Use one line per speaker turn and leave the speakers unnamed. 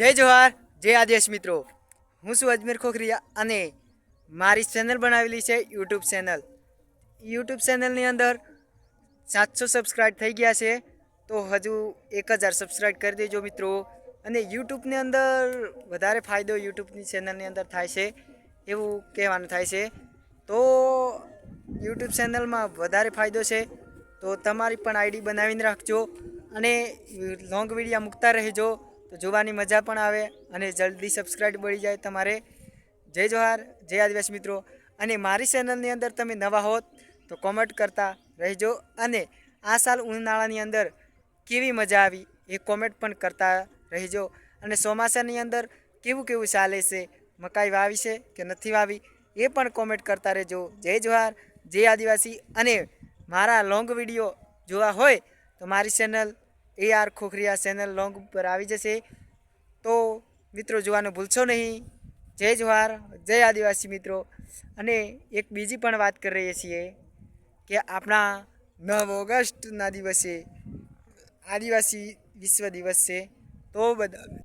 જય જોહાર જય આદેશ મિત્રો. હું છું અજમેર ખોખરિયા અને મારી ચેનલ બનાવેલી છે યુટ્યુબ ચેનલ. યુટ્યુબ ચેનલની અંદર સાતસો સબસ્ક્રાઈબ થઈ ગયા છે, તો હજુ એક હજાર સબસ્ક્રાઈબ કરી દેજો મિત્રો. અને યુટ્યુબની અંદર વધારે ફાયદો યુટ્યુબની ચેનલની અંદર થાય છે, એવું કહેવાનું થાય છે. તો યુટ્યુબ ચેનલમાં વધારે ફાયદો છે, તો તમારી પણ આઈડી બનાવીને રાખજો અને લોંગ વિડીયા મૂકતા રહેજો. તો જોવાની મજા પણ આવે અને જલ્દી સબસ્ક્રાઈબ મળી જાય તમારે. જય જોહાર, જય આદિવાસી મિત્રો. અને મારી ચેનલની અંદર તમે નવા હોત તો કોમેન્ટ કરતા રહેજો અને આ સાલ ઉનાળાની અંદર કેવી મજા આવી એ કોમેન્ટ પણ કરતા રહેજો. અને ચોમાસાની અંદર કેવું કેવું ચાલે છે મકાઈ વાવી છે કે નથી વાવી એ પણ કોમેન્ટ કરતા રહેજો. જય જોહાર, જય આદિવાસી અને મારા લોંગ વીડિયો જોવા હોય તો મારી channel A R Khokhariya channel long ઉપર આવી જશે. તો મિત્રો જોવાનું ભૂલશો નહીં. જય જવાહર, જય આદિવાસી મિત્રો. અને એક બીજી પણ વાત કરી રહીએ છીએ કે આપણા નવ ઓગસ્ટના દિવસે આદિવાસી વિશ્વ દિવસ છે. તો બધા